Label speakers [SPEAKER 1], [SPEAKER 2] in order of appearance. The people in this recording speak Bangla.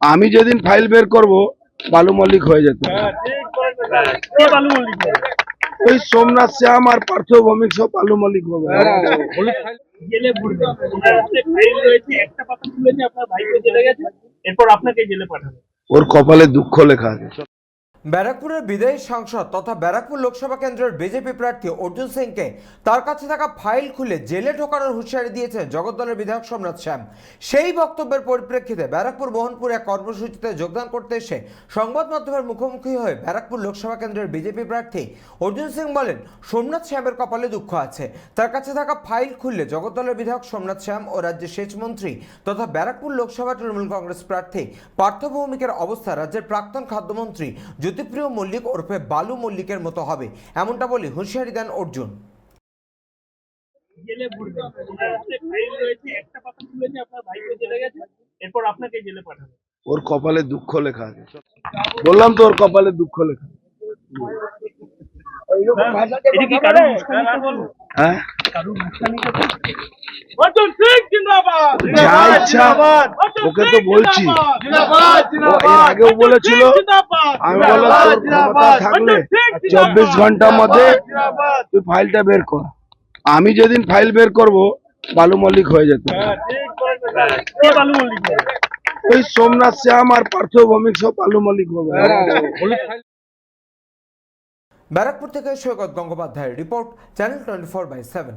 [SPEAKER 1] আমি যেদিন ফাইল বের করব বালু মল্লিক হয়ে যেত। ওই সোমনাথ শ্যাম আর পার্থ ভৌমিক সব বালু মল্লিক হবে।
[SPEAKER 2] আপনাকে জেলে পাঠাবে।
[SPEAKER 1] ওর কপালে দুঃখ লেখা আছে।
[SPEAKER 3] ব্যারাকপুরের বিদায়ী সাংসদ তথা ব্যারাকপুর লোকসভা কেন্দ্রের বিজেপি প্রার্থী অর্জুন সিংকে তার কাছে থাকা ফাইল খুলে জেলে ঢোকানোর হুঁশিয়ারি দিয়েছেন জগদ্দলের বিধায়ক সোমনাথ শ্যাম। সেই বক্তব্যের পরিপ্রেক্ষিতে ব্যারাকপুর মোহনপুর এক কর্মসূচিতে যোগদান করতে এসে সংবাদ মাধ্যমের মুখোমুখি হয়ে ব্যারাকপুর লোকসভা কেন্দ্রের বিজেপি প্রার্থী অর্জুন সিং বলেন, সোমনাথ শ্যামের কপালে দুঃখ আছে। তার কাছে থাকা ফাইল খুললে জগদ্দলের বিধায়ক সোমনাথ শ্যাম ও রাজ্যের সেচ মন্ত্রী তথা ব্যারাকপুর লোকসভা তৃণমূল কংগ্রেস প্রার্থী পার্থ ভৌমিকের অবস্থা রাজ্যের প্রাক্তন খাদ্যমন্ত্রী জ্যোতিপ্রিয় মল্লিক ওরফে বালু মল্লিকের মতো হবে এমনটা বলে হুঁশিয়ারি দেন অর্জুন।
[SPEAKER 2] জেলে ভরবে ফাইল রয়েছে একটা পাতা খুলেছে আপনার ভাইকে জেলে গেছে এরপর আপনাকে জেলে পাঠাবে।
[SPEAKER 1] ওর কপালে দুঃখ লেখা আছে। বললাম তো ওর কপালে দুঃখ লেখা হ্যাঁ ওকে তো বলছি। আগেও বলেছিল আমি বললাম থাকলে চব্বিশ ঘণ্টার মধ্যে তুই ফাইলটা বের কর। আমি যেদিন ফাইল বের করব বালু মল্লিক হয়ে যেত।
[SPEAKER 2] কে বালু মল্লিক
[SPEAKER 1] ওই সোমনাথ শ্যাম আর পার্থ ভৌমিক সব বালু মল্লিক হবে।
[SPEAKER 3] ব্যারাকপুর থেকে সৈকত গঙ্গোপাধ্যায়ের report channel twenty four by seven.